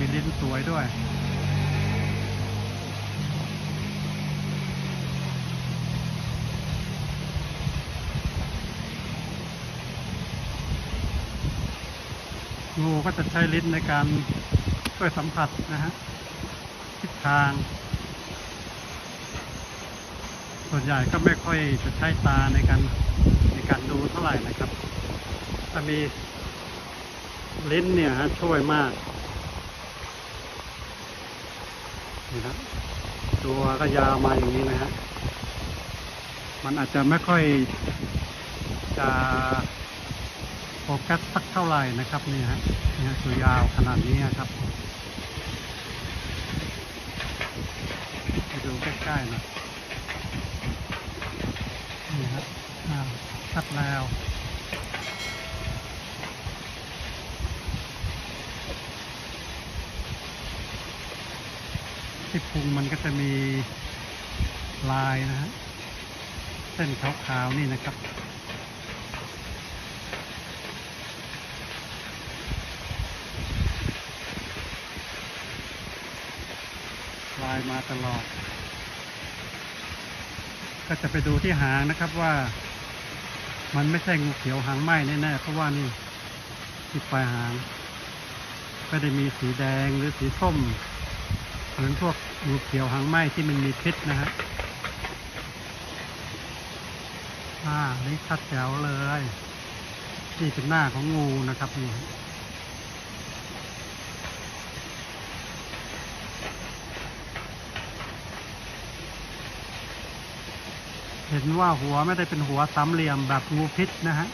มีลิ้นสวยด้วยงูก็จะใช้ลิ้นในการช่วยสัมผัสนะฮะทิศทาง ส่วนใหญ่ก็ไม่ค่อยจะใช้ตาในการในการดูเท่าไหร่นะครับถ้ามีลิ้นเนี่ยฮะช่วยมาก นี่นะตัวก็ยาวมาอย่างนี้นะฮะมันอาจจะไม่ค่อยจะโฟกัสสักเท่าไหร่นะครับนี่ฮะนี่ฮะตัวยาวขนาดนี้ครับไปดูใกล้ๆหนะนี่ฮะชัดแล้ว ที่พุงมันก็จะมีลายนะฮะเส้นขาวๆนี่นะครับ ลายมาตลอด ก็จะไปดูที่หางนะครับว่า มันไม่ใช่งูเขียวหางไหม้แน่ๆเพราะว่านี่ที่ปลายหางไม่ได้มีสีแดงหรือสีส้ม เหมือนพวกงูเขียวหางไหม้ที่มันมีพิษนะฮะอ่านี่ชัดแจ๋วเลยนี่เป็นหน้าของงูนะครับนี่เห็นว่าหัวไม่ได้เป็นหัวสามเหลี่ยมแบบงูพิษนะฮะ